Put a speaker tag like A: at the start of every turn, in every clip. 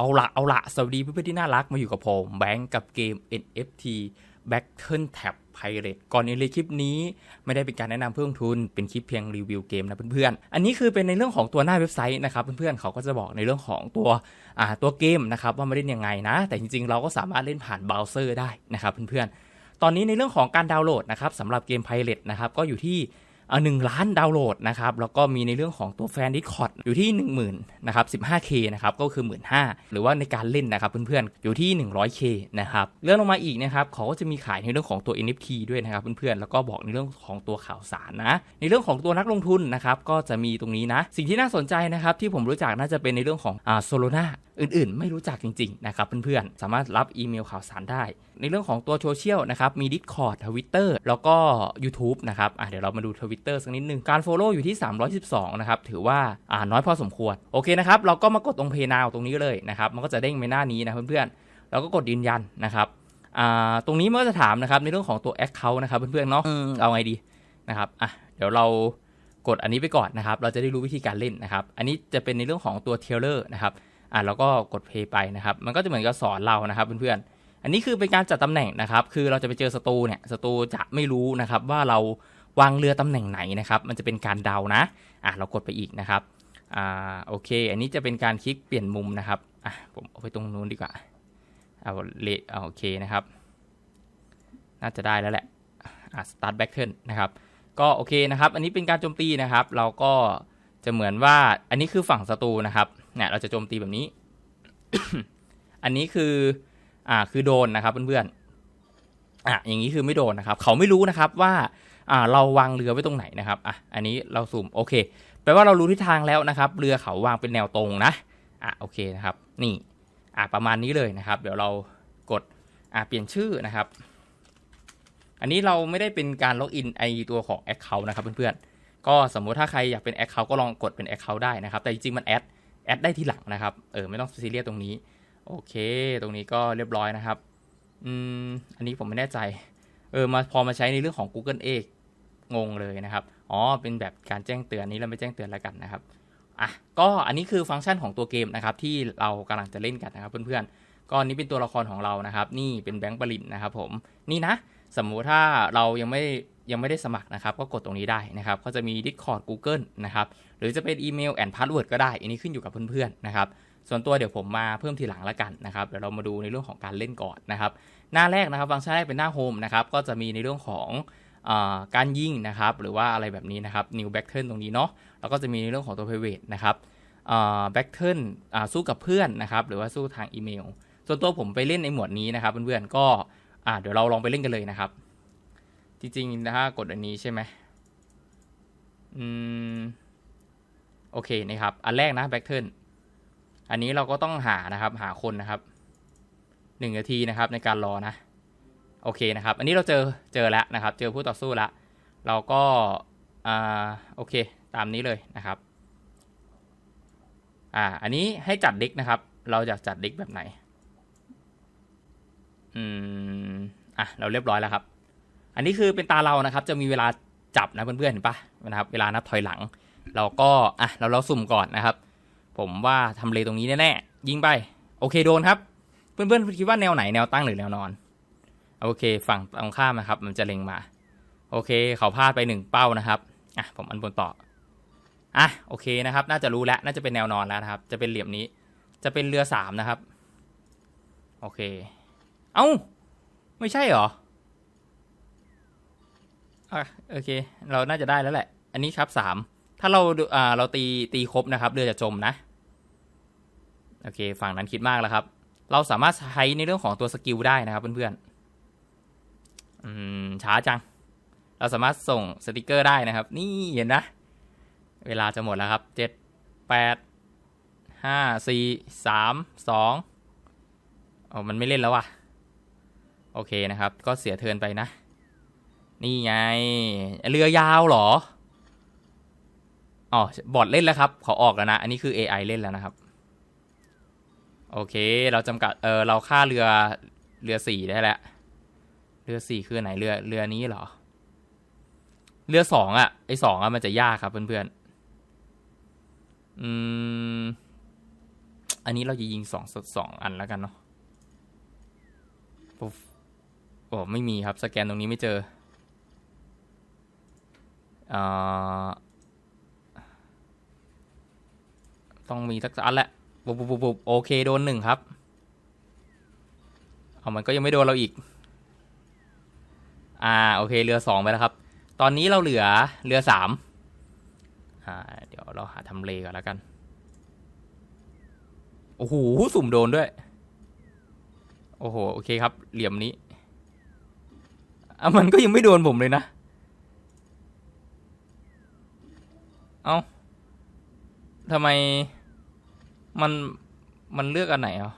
A: เอาละเอาละสวัสดีเพื่อนๆที่น่ารักมาอยู่กับผมแบงก์กับเกม NFT Battle Tab Pirate ก่อนอันเลยคลิปนี้ ไม่ได้เป็นการแนะนำเพิ่มทุนเป็นคลิปเพียงรีวิวเกมนะเพื่อนๆ อันนี้คือเป็นในเรื่องของตัวหน้าเว็บไซต์นะครับเพื่อนๆเขาก็จะบอกในเรื่องของตัวตัวเกมนะครับว่ามาเล่นยังไงนะ แต่จริงๆ เราก็สามารถเล่นผ่านเบราว์เซอร์ได้นะครับเพื่อนๆ ตอนนี้ในเรื่องของการดาวน์โหลดนะครับสำหรับเกม Pirate นะครับก็อยู่ที่ หนึ่งล้านดาวน์โหลดนะครับแล้วก็มีในเรื่องของตัวแฟนดิสคอร์ดอยู่ที่ 1 0,000นะครับ 15K นะครับก็คือ 15,000หรือว่าในการเล่นนะครับเพื่อนๆอยู่ที่ 100K นะครับเรื่องลงมาอีกนะครับเขาก็จะมีขายในเรื่องของตัว NFT ด้วยนะครับเพื่อนๆแล้วก็บอกในเรื่องของตัวข่าวสารนะ ในเรื่องของตัวนักลงทุนนะครับก็จะมีตรงนี้นะ สิ่งที่น่าสนใจนะครับที่ผมรู้จักน่าจะเป็นในเรื่องของอ่าโซโลนา อื่นๆ ไม่รู้จักจริง ๆ นะครับเพื่อนๆ สามารถรับอีเมลข่าวสารได้ ในเรื่องของตัวโซเชียลนะครับมี Discord Twitter แล้วก็ YouTube นะครับอะเดี๋ยวเรามาดู Twitter สักนิดนึง การ Follow อยู่ที่ 312 นะครับ ถือว่าอ่าน้อยพอสมควร โอเคนะครับ เราก็มากดตรง Pay Now ตรงนี้เลยนะครับ มันก็จะเด้งไปหน้านี้นะเพื่อนๆ แล้วก็กดยืนยันนะครับอ่าตรงนี้มันก็จะถามนะครับในเรื่องของตัว Account นะครับเพื่อนๆเนาะอืมเอาไงดีนะครับอะเดี๋ยวเรากดอันนี้ไปก่อนนะครับ เราจะได้รู้วิธีการเล่นนะครับ อันนี้จะเป็นในเรื่องของตัว Trailer นะครับ อะเราก็กด play ไปนะครับ มันก็จะเหมือนกับสอนเรานะครับเพื่อนๆ อันนี้คือเป็นการจัดตำแหน่งนะครับ คือเราจะไปเจอศัตรูเนี่ยศัตรูจะไม่รู้นะครับว่าเราวางเรือตำแหน่งไหนนะครับ มันจะเป็นการเดานะอะเรากดไปอีกนะครับอ่าโอเค อันนี้จะเป็นการคลิกเปลี่ยนมุมนะครับอะผมเอาไปตรงนู้นดีกว่าเอาเลเอาโอเคนะครับ น่าจะได้แล้วแหละอะ start back turn นะครับก็โอเคนะครับ อันนี้เป็นการโจมตีนะครับ เราก็จะเหมือนว่าอันนี้คือฝั่งศัตรูนะครับ เนี่ยเราจะโจมตีแบบนี้ อันนี้คืออ่าคือโดนนะครับเพื่อนๆอะอย่างนี้คือไม่โดนนะครับ เขาไม่รู้นะครับว่าอ่าเราวางเรือไว้ตรงไหนนะครับอะอันนี้เราสุ่มโอเคแปลว่าเรารู้ทิศทางแล้วนะครับ เรือเขาวางเป็นแนวตรงนะอะโอเคนะครับ นี่อะประมาณนี้เลยนะครับ เดี๋ยวเรากดอะเปลี่ยนชื่อนะครับ อันนี้เราไม่ได้เป็นการล็อกอินไอตัวของ Account นะครับเพื่อนๆก็สมมุติถ้าใครอยากเป็น Account ก็ลองกดเป็น Account ได้นะครับ แต่จริงๆมันแอด ดได้ทีหลังนะครับ เออไม่ต้องซีเรียสตรงนี้ โอเค ตรงนี้ก็เรียบร้อยนะครับ อืม อันนี้ผมไม่แน่ใจ เออ มาพอมาใช้ในเรื่องของ Google เองงงเลยนะครับ อ๋อ เป็นแบบการแจ้งเตือนนี้เราไม่แจ้งเตือนแล้วกันนะครับ อะ ก็อันนี้คือฟังก์ชันของตัวเกมนะครับ ที่เรากำลังจะเล่นกันนะครับ เพื่อนๆ ก็อันนี้เป็นตัวละครของเรานะครับ นี่เป็นแบงค์ปรินนะครับผม นี่นะ สมมุติถ้าเรายังไม่ ยังไม่ได้สมัครนะครับ ก็กดตรงนี้ได้นะครับ ก็จะมี Discord Google นะครับ หรือจะเป็นอีเมลแอนพาสเวิร์ดก็ได้ อันนี้ขึ้นอยู่กับเพื่อนๆนะครับ ส่วนตัวเดี๋ยวผมมาเพิ่มทีหลังล้วกันนะครับ เดี๋ยวเรามาดูในเรื่องของการเล่นก่อนนะครับ หน้าแรกนะครับ ฟังก์ชันแรกเป็นหน้าโฮมนะครับ ก็จะมีในเรื่องของอการยิงนะครับ หรือว่าอะไรแบบนี้นะครับ new back turn ตรงนี้เนาะ แล้วก็จะมีในเรื่องของตัว private นะครับ back turn สู้กับเพื่อนนะครับ หรือว่าสู้ทางอีเมล ส่วนตัวผมไปเล่นในหมวดนี้นะครับเพื่อนๆ ก็เดี๋ยวเราลองไปเล่นกันเลยนะครับ จริงๆนะฮะกดอันนี้ใช่ไหมอืม โอเคนะครับ อันแรกนะ back turn อันนี้เราก็ต้องหานะครับ หาคนนะครับหนึ่งนาทีนะครับ ในการรอนะ โอเคนะครับ อันนี้เราเจอเจอแล้วนะครับ เจอผู้ต่อสู้แล้วเราก็อ่าโอเค ตามนี้เลยนะครับ อ่า อันนี้ให้จัดเด็กนะครับ เราอยากจัดเด็กแบบไหน อืม อะ เราเรียบร้อยแล้วครับ อันนี้คือเป็นตาเรานะครับ จะมีเวลาจับนะเพื่อนๆเห็นปะนะครับ เวลานับถอยหลัง เราก็อะเราเราสุ่มก่อนนะครับ ผมว่าทำเลตรงนี้แน่ๆยิงไป โอเคโดนครับ เพื่อนๆคิดว่าแนวไหนแนวตั้งหรือแนวนอน โอเค ฝั่งตรงข้ามนะครับ มันจะเล็งมา โอเค เขาพลาดไปหนึ่งเป้านะครับอะผมอันบนต่ออะโอเคนะครับ น่าจะรู้แล้วน่าจะเป็นแนวนอนแล้วนะครับ จะเป็นเหลี่ยมนี้ จะเป็นเรือสามนะครับ โอเค เอ้า ไม่ใช่เหรอ อะโอเค เราน่าจะได้แล้วแหละ อันนี้ครับสามถ้าเราอ่าเราตีตีครบนะครับเรือจะจมนะ โอเค ฝั่งนั้นคิดมากแล้วครับ เราสามารถใช้ในเรื่องของตัวสกิลได้นะครับเพื่อนๆอืมช้าจัง เราสามารถส่งสติกเกอร์ได้นะครับ นี่เห็นนะ เวลาจะหมดแล้วครับเจ็ดแปดห้าสี่สามสองอ๋อมันไม่เล่นแล้วว่ะ โอเคนะครับ ก็เสียเทินไปนะ นี่ไง เรือยาวเหรอ อ๋อ บอทเล่นแล้วครับ ขอออกแล้วนะ อันนี้คือ AI เล่นแล้วนะครับ โอเค เราจำกัด เออ เราค่าเรือ เรือสี่ได้แล้ว เรือสี่คือไหน เรือ เรือนี้เหรอ เรือสองอะไอสองอะมันจะยากครับเพื่อนๆ อืม อันนี้เราจะยิงสองสองอันแล้วกันเนาะโอ้ไม่มีครับ สแกนตรงนี้ไม่เจอ ต้องมีสักอันแหละปุ๊บปุ๊บปุ๊บปุ๊บโอเคโดนหนึ่งครับ เอามันก็ยังไม่โดนเราอีก อ่าโอเคเรือสองไปแล้วครับ ตอนนี้เราเหลือเรือสามอ่าเดี๋ยวเราหาทำเลก่อนแล้วกัน โอ้โหสุ่มโดนด้วย โอ้โหโอเคครับ เหลี่ยมนี้อะมันก็ยังไม่โดนผมเลยนะ เอา้าทำไมมันมันเลือกอันไหนอะ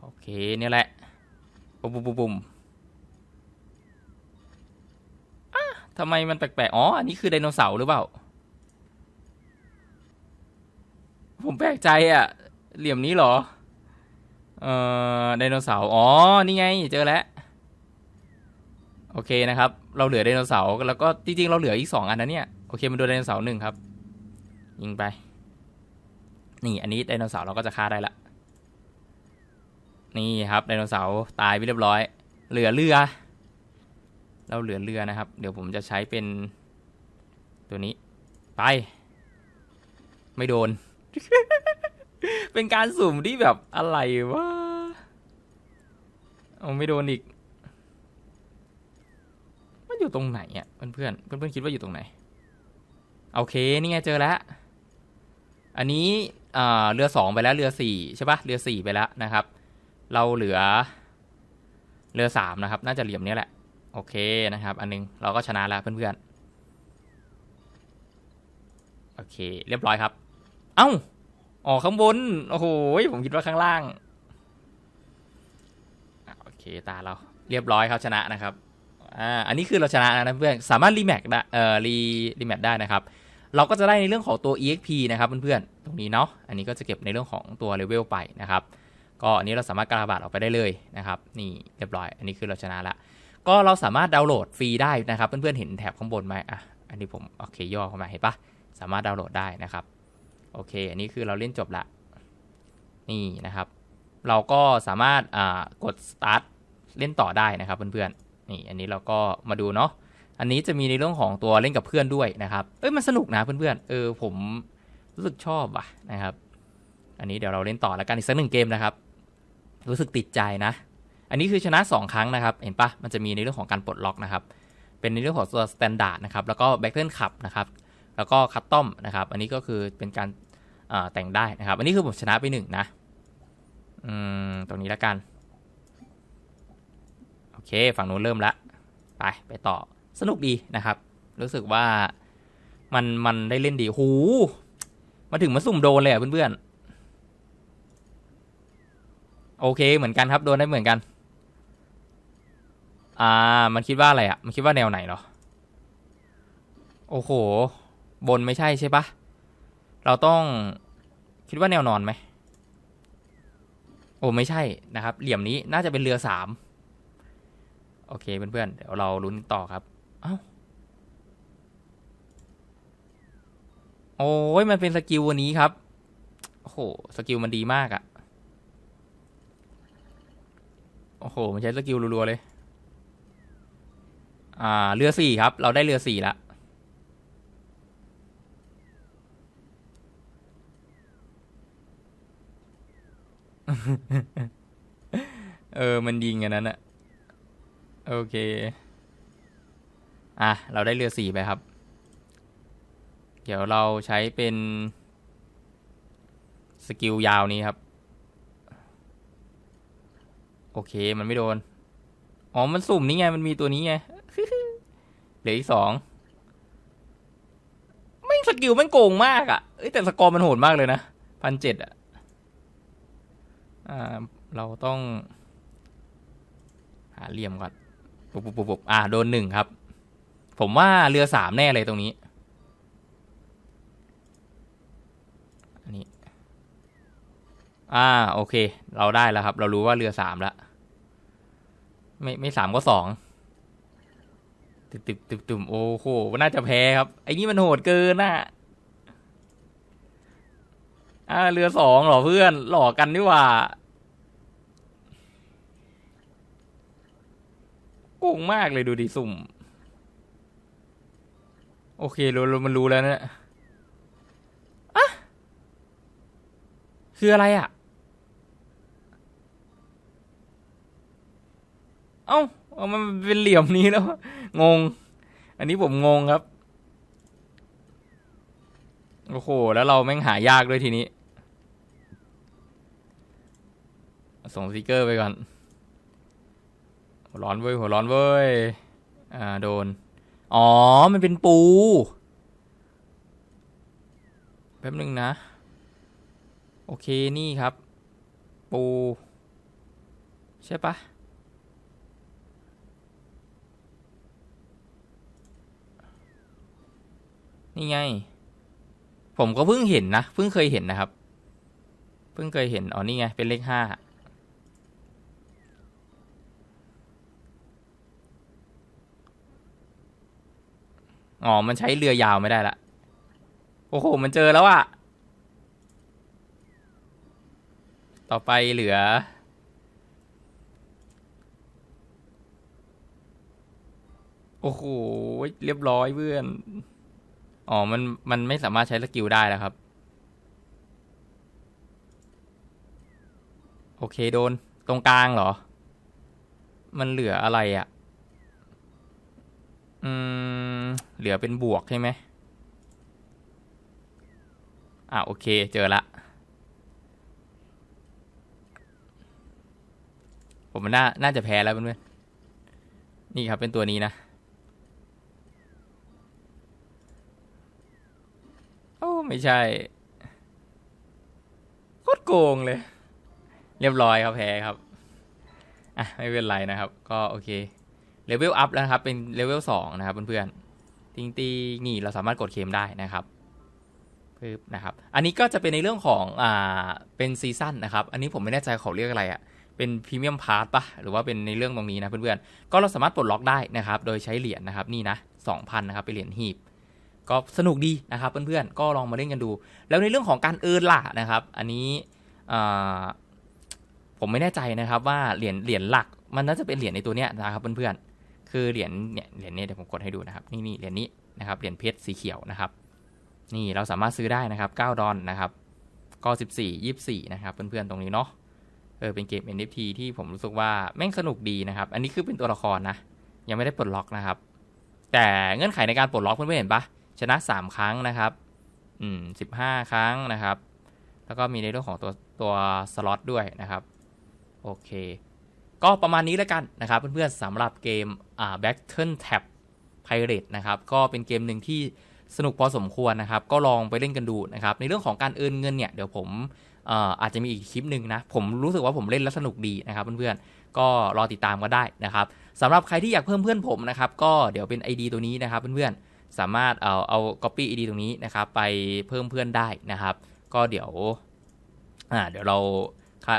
A: โอเคเนี่ยแหละปุ่มปุ่มปุ่มปุ่มอะทำไมมันแปลกๆ อ๋อ อันนี้คือไดโนเสาร์หรือเปล่า ผมแปลกใจอะเหลี่ยมนี้เหรอ เอ่อ ไดโนเสาร์ อ๋อ นี่ไง เจอแล้ว โอเคนะครับ เราเหลือไดโนเสาร์แล้วก็จริงๆเราเหลืออีกสองอันนะเนี่ยโอเคมันโดนไดโนเสาร์หนึ่งครับ ยิงไป นี่อันนี้ไดโนเสาร์เราก็จะฆ่าได้ละนี่ครับไดโนเสาร์ตายไปเรียบร้อย เหลือเรือ เราเหลือเรือนะครับ เดี๋ยวผมจะใช้เป็นตัวนี้ ไป ไม่โดน เป็นการสุ่มที่แบบอะไรวะเอาไม่โดนอีก อยู่ตรงไหนอะเพื่อนๆเพื่อนๆคิดว่าอยู่ตรงไหน โอเค นี่ไงเจอแล้ว อันนี้อ่าเรือสองไปแล้วเรือสี่ใช่ปะเรือสี่ไปแล้วนะครับ เราเหลือ เรือสามนะครับ น่าจะเหลี่ยมนี้แหละ โอเคนะครับ อันนึงเราก็ชนะแล้วเพื่อนๆ โอเค เรียบร้อยครับ เอ้าอ๋อข้างบน โอ้โห ผมคิดว่าข้างล่าง โอเค ตาเรา เรียบร้อยครับชนะนะครับ อ่าอันนี้คือเราชนะนะเพื่อนสามารถรีแมทได้เอ่อรีรีแมทได้นะครับ เราก็จะได้ในเรื่องของตัว exp นะครับเพื่อนๆตรงนี้เนาะอันนี้ก็จะเก็บในเรื่องของตัวเลเวลไปนะครับก็อันนี้เราสามารถกระบาดออกไปได้เลยนะครับนี่เรียบร้อย อันนี้คือเราชนะละก็เราสามารถดาวน์โหลดฟรีได้นะครับเพื่อนๆเห็นแถบข้างบนไหมอะอันนี้ผมโอเคย่อเข้ามาเห็นปะสามารถดาวน์โหลดได้นะครับโอเค อันนี้คือเราเล่นจบละนี่นะครับ เราก็สามารถกด start เล่นต่อได้นะครับเพื่อนๆ นี่อันนี้เราก็มาดูเนาะอันนี้จะมีในเรื่องของตัวเล่นกับเพื่อนด้วยนะครับเอ้ยมันสนุกนะเพื่อนๆเออผมรู้สึกชอบว่ะนะครับ อันนี้เดี๋ยวเราเล่นต่อแล้วกันอีกสักหนึ่งเกมนะครับ รู้สึกติดใจนะ อันนี้คือชนะ 2 ครั้งนะครับ เห็นปะมันจะมีในเรื่องของการปลดล็อกนะครับ เป็นในเรื่องของตัวสแตนดาร์ดนะครับ แล้วก็แบ็กเทิลขับนะครับ แล้วก็คัตตอมนะครับ อันนี้ก็คือเป็นการอ่าแต่งได้นะครับ อันนี้คือผมชนะไปหนึ่งนะ อืม ตรงนี้แล้วกัน เคฝั่งนู้นเริ่มละไปไปต่อสนุกดีนะครับ รู้สึกว่ามันมันได้เล่นดีหูมาถึงมาสุ่มโดนเลยอะเพื่อนๆโอเคเหมือนกันครับโดนได้เหมือนกัน อ่ามันคิดว่าอะไรอะ มันคิดว่าแนวไหนเหรอโอ้โห บนไม่ใช่ใช่ปะเราต้องคิดว่าแนวนอนไหมโอ้ไม่ใช่นะครับ เหลี่ยมนี้น่าจะเป็นเรือสาม โอเคเพื่อนๆ เดี๋ยวเราลุ้นต่อครับ เอ้า โอ้ยมันเป็นสกิลวันนี้ครับ โอ้โห สกิลมันดีมากอะโอ้โห มันใช้สกิลรัวๆเลย อ่า เรือสี่ครับ เราได้เรือสี่ละเออ มันยิงอันนั้นอะ โอเค อะ เราได้เรือสี่ไปครับ เดี๋ยวเราใช้เป็น สกิลยาวนี้ครับ โอเค มันไม่โดน อ๋อ มันสุ่มนี่ไง มันมีตัวนี้ไง เหลืออีกสองไม่สกิลมันโกงมากอะ่ะเอ้ยแต่สกอร์มันโหดมากเลยนะพันเจ็ดอะเราต้อง หาเหลี่ยมก่อน ปุ๊บปุ๊บปุ๊บปุ๊บอ่าโดนหนึ่งครับ ผมว่าเรือสามแน่เลยตรงนี้ อันนี้ อ่า โอเค เราได้แล้วครับ เรารู้ว่าเรือสามแล้วไม่ไม่สามก็สองติดติดติดตุ่มโอ้โหน่าจะแพ้ครับ ไอ้นี่มันโหดเกินน่ะอ่าเรือสองหรอเพื่อน หลอกกันนี่ว่า โกงมากเลยดูดิสุ่ม โอเครู้รู้มันรู้แล้วนะอะคืออะไรอะ เอ้าเอามันเป็นเหลี่ยมนี้แล้ว งง อันนี้ผมงงครับ โอ้โห แล้วเราแม่งหายากด้วยทีนี้ ส่งสติกเกอร์ไปก่อน หัวร้อนเว้ยหัวร้อนเว้ย อ่าโดน อ๋อ มันเป็นปู แป๊บนึงนะ โอเคนี่ครับ ปู ใช่ปะนี่ไง ผมก็เพิ่งเห็นนะ เพิ่งเคยเห็นนะครับ เพิ่งเคยเห็น อ๋อ นี่ไง เป็นเลขห้า อ๋อ มันใช้เรือยาวไม่ได้ละ โอ้โห มันเจอแล้วอะต่อไปเหลือ โอ้โห เรียบร้อยเพื่อน อ๋อ มัน มันไม่สามารถใช้สกิลได้แล้วครับ โอเคโดน ตรงกลางเหรอ มันเหลืออะไรอะ่ะ อืม เหลือเป็นบวกใช่ไหมอ่าโอเค เจอละ ผมมันน่า น่าจะแพ้แล้วเพื่อนๆนี่ครับเป็นตัวนี้นะ โอ้ ไม่ใช่ โคตรโกงเลย เรียบร้อยครับแพ้ครับ อะ ไม่เป็นไรนะครับ ก็โอเค เลเวลอัพแล้วนะครับเป็นเลเวลสองนะครับเพื่อนๆติงตีนี่เราสามารถกดเคลมได้นะครับปึ๊บนะครับ อันนี้ก็จะเป็นในเรื่องของอ่าเป็นซีซั่นนะครับ อันนี้ผมไม่แน่ใจเขาเรียกอะไรอะ่ะเป็นพรีเมียมพาร์ตปะหรือว่าเป็นในเรื่องตรงนี้นะเพื่อนๆ ก็เราสามารถปลดล็อกได้นะครับ โดยใช้เหรียญนะครับนี่นะ2,000นนะครับเป็นเหรียญหีบ ก็สนุกดีนะครับเพื่อนๆ ก็ลองมาเล่นกันดู แล้วในเรื่องของการเอิร์นล่ะนะครับ อันนี้ผมไม่แน่ใจนะครับว่าเหรียญเหรียญหลัก มันน่าจะเป็นเหรียญในตัวเนี้ยนะครับเพื่อนๆ คือเหรียญเนี่ยเหรียญนี้เดี๋ยวผมกดให้ดูนะครับนี่นี่เหรียญนี้นะครับเหรียญเพชรสีเขียวนะครับ นี่เราสามารถซื้อได้นะครับ9ดอลนะครับก็14 24นะครับเพื่อนๆตรงนี้เนาะเออเป็นเกม NFT ที่ผมรู้สึกว่าแม่งสนุกดีนะครับ อันนี้คือเป็นตัวละครนะ ยังไม่ได้ปลดล็อกนะครับ แต่เงื่อนไขในการปลดล็อกเพื่อนๆเห็นปะชนะ 3 ครั้งนะครับอืม15ครั้งนะครับ แล้วก็มีในเรื่องของตัวตัวสล็อตด้วยนะครับ โอเค ก็ประมาณนี้แล้วกันนะครับเพื่อนๆสำหรับเกมอ่า Battle Tab Pirate นะครับก็เป็นเกมหนึ่งที่สนุกพอสมควรนะครับ ก็ลองไปเล่นกันดูนะครับ ในเรื่องของการเอินเงินเนี่ยเดี๋ยวผมเอ่ออาจจะมีอีกคลิปหนึ่งนะ ผมรู้สึกว่าผมเล่นแล้วสนุกดีนะครับเพื่อนๆ ก็รอติดตามก็ได้นะครับสำหรับใครที่อยากเพิ่มเพื่อนผมนะครับก็เดี๋ยวเป็น ID ตัวนี้นะครับเพื่อนๆ สามารถเอาเอา copy ID ตรงนี้นะครับไปเพิ่มเพื่อนได้นะครับ ก็เดี๋ยวอ่าเดี๋ยวเรา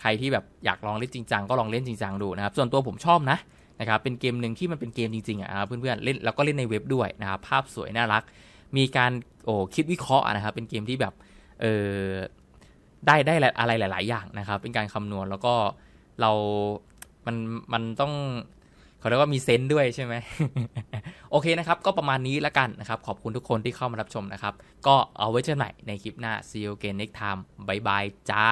A: ใครที่แบบอยากลองเล่นจริงจังก็ลองเล่นจริงจังดูนะครับส่วนตัวผมชอบนะนะครับเป็นเกมหนึ่งที่มันเป็นเกมจริงๆอะนะครับเพื่อนๆเล่นแล้วก็เล่นในเว็บด้วยนะครับภาพสวยน่ารัก มีการโอ้คิดวิเคราะห์นะครับเป็นเกมที่แบบเออได้ได้อะไรหลาย ๆ อย่างนะครับ เป็นการคำนวณแล้วก็เรา มัน มันต้องเขาเรียกว่ามีเซนส์ด้วยใช่ไหมโอเคนะครับ ก็ประมาณนี้แล้วกันนะครับ ขอบคุณทุกคนที่เข้ามารับชมนะครับ ก็เอาไว้เจอกันใหม่ในคลิปหน้า see you again next time บายบายจ้า